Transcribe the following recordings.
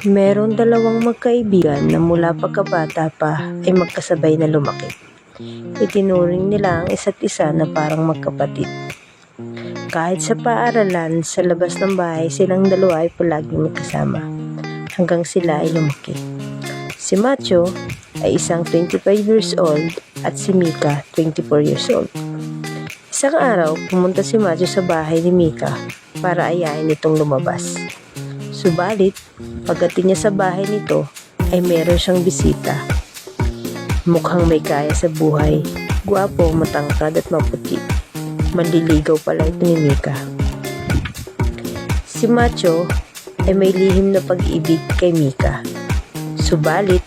Merong dalawang magkaibigan na mula pagkabata pa ay magkasabay na lumaki. Itinuring nila ang isa't isa na parang magkapatid. Kahit sa paaralan, sa labas ng bahay, silang dalawa ay palaging magkasama. Hanggang sila ay lumaki. Si Macho ay isang 25 years old at si Mika 24 years old. Isang araw, pumunta si Macho sa bahay ni Mika para ayain itong lumabas. Subalit, pagdating niya sa bahay nito, ay meron siyang bisita. Mukhang may kaya sa buhay, guwapo, matangkad at maputi. Manliligaw pala ito ni Mika. Si Macho ay may lihim na pag-ibig kay Mika. Subalit,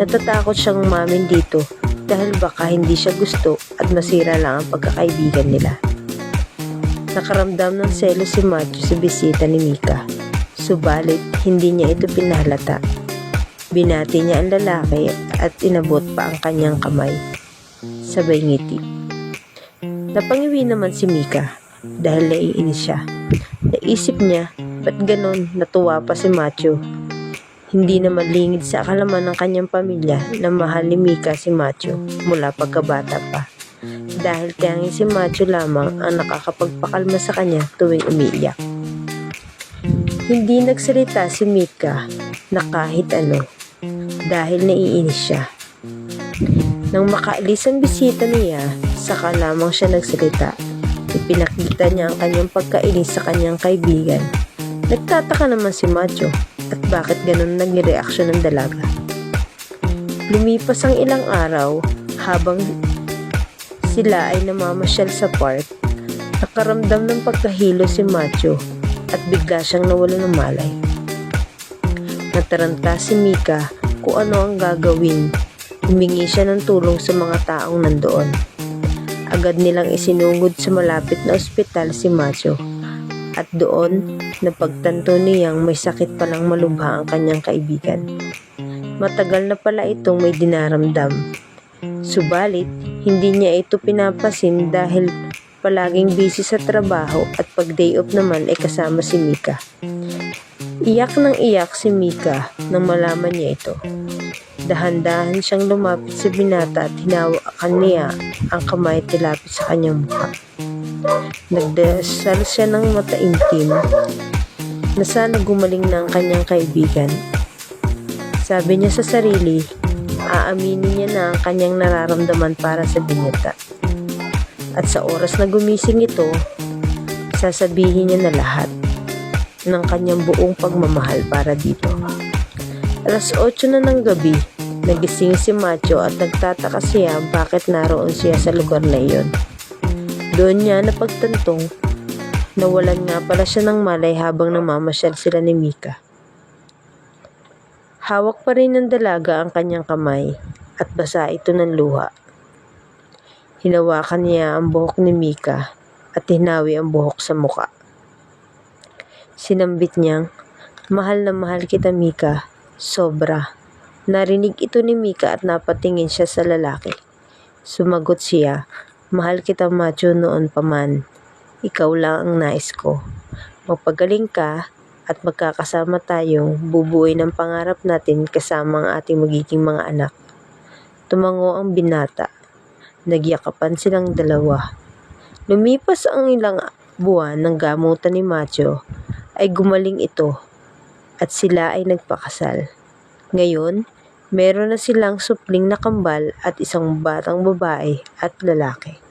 natatakot siyang umamin dito dahil baka hindi siya gusto at masira lang ang pagkakaibigan nila. Nakaramdam ng selo si Macho sa bisita ni Mika. Subalit, hindi niya ito pinahalata. Binati niya ang lalaki at inabot pa ang kanyang kamay. Sabay ngiti. Napangiwi naman si Mika dahil naiinis siya. Naisip niya, ba't ganon natuwa pa si Macho? Hindi na malingid sa kalaman ng kanyang pamilya na mahal ni Mika si Macho mula pagkabata pa. Dahil tiyangin si Macho lamang ang nakakapagpakalma sa kanya tuwing umiiyak. Hindi nagsalita si Mika na kahit ano dahil naiinis siya. Nang makaalis ang bisita niya, saka lamang siya nagsalita. Ipinakita niya ang kanyang pagkainis sa kanyang kaibigan. Nagtataka naman si Macho at bakit ganun naging reaksyon ng dalaga. Lumipas ang ilang araw habang sila ay namamasyal sa park. Nakaramdam ng pagkahilo si Macho at bigla siyang nawala ng malay. Nataranta si Mika kung ano ang gagawin. Humingi siya ng tulong sa mga taong nandoon. Agad nilang isinugod sa malapit na ospital si Macho. At doon, napagtanto niyang may sakit palang malubha ang kanyang kaibigan. Matagal na pala itong may dinaramdam. Subalit, hindi niya ito pinapasin dahil palaging busy sa trabaho at pag day off naman ay kasama si Mika. Iyak ng iyak si Mika nang malaman niya ito. Dahan-dahan siyang lumapit sa binata at hinawakan niya ang kamay at tilapit sa kanyang mukha. Nagdasal siya ng mataimtim na sana gumaling na ang kanyang kaibigan. Sabi niya sa sarili, aaminin niya na ang kanyang nararamdaman para sa binata. At sa oras na gumising ito, sasabihin niya na lahat ng kanyang buong pagmamahal para dito. Alas 8 na ng gabi, nagising si Macho at nagtataka siya bakit naroon siya sa lugar na iyon. Doon niya napagtantong nawalan nga pala siya ng malay habang namamasyal sila ni Mika. Hawak pa rin ng dalaga ang kanyang kamay at basa ito ng luha. Hinawakan niya ang buhok ni Mika at hinawi ang buhok sa muka. Sinambit niyang, Mahal na mahal kita Mika, sobra. Narinig ito ni Mika at napatingin siya sa lalaki. Sumagot siya, Mahal kita macho noon pa man. Ikaw lang ang nais ko. Magpagaling ka at magkakasama tayong bubuoy ng pangarap natin kasama ang ating magiging mga anak. Tumango ang binata. Nagyakapan silang dalawa. Lumipas ang ilang buwan ng gamutan ni Macho ay gumaling ito at sila ay nagpakasal. Ngayon, meron na silang supling na kambal at isang batang babae at lalaki.